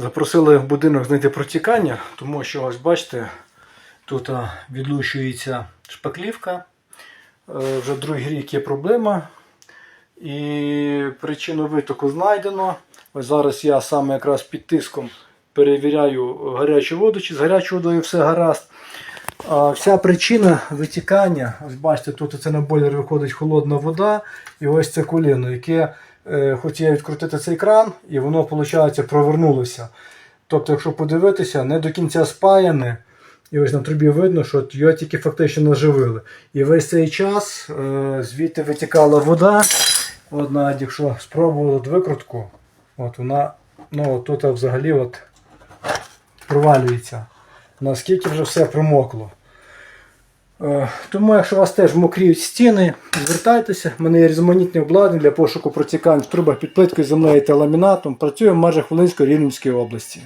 Запросили в будинок знайти протікання, тому що ось бачите, тут а, відлущується шпаклівка. Е, Вже другий рік є проблема. І причину витоку знайдено. Ось зараз я саме якраз під тиском перевіряю гарячу воду, чи з гарячою водою все гаразд. А вся причина витікання, ось бачите, тут оце на бойлер виходить холодна вода, і ось це коліно, яке е, хотів відкрутити цей кран, і воно, виходить, провернулося. Тобто, якщо подивитися, не до кінця спаяне, і ось на трубі видно, що його тільки фактично наживили. І весь цей час е, звідти витікала вода. От якщо спробували викрутку, от вона ну, тут взагалі от провалюється. Наскільки вже все промокло. Е, Тому, якщо у вас теж мокріють стіни, звертайтеся. У мене є різноманітні обладнання для пошуку протікань в трубах під плиткою землею та ламінатом. Працюємо в межах Волинської Рівненської області.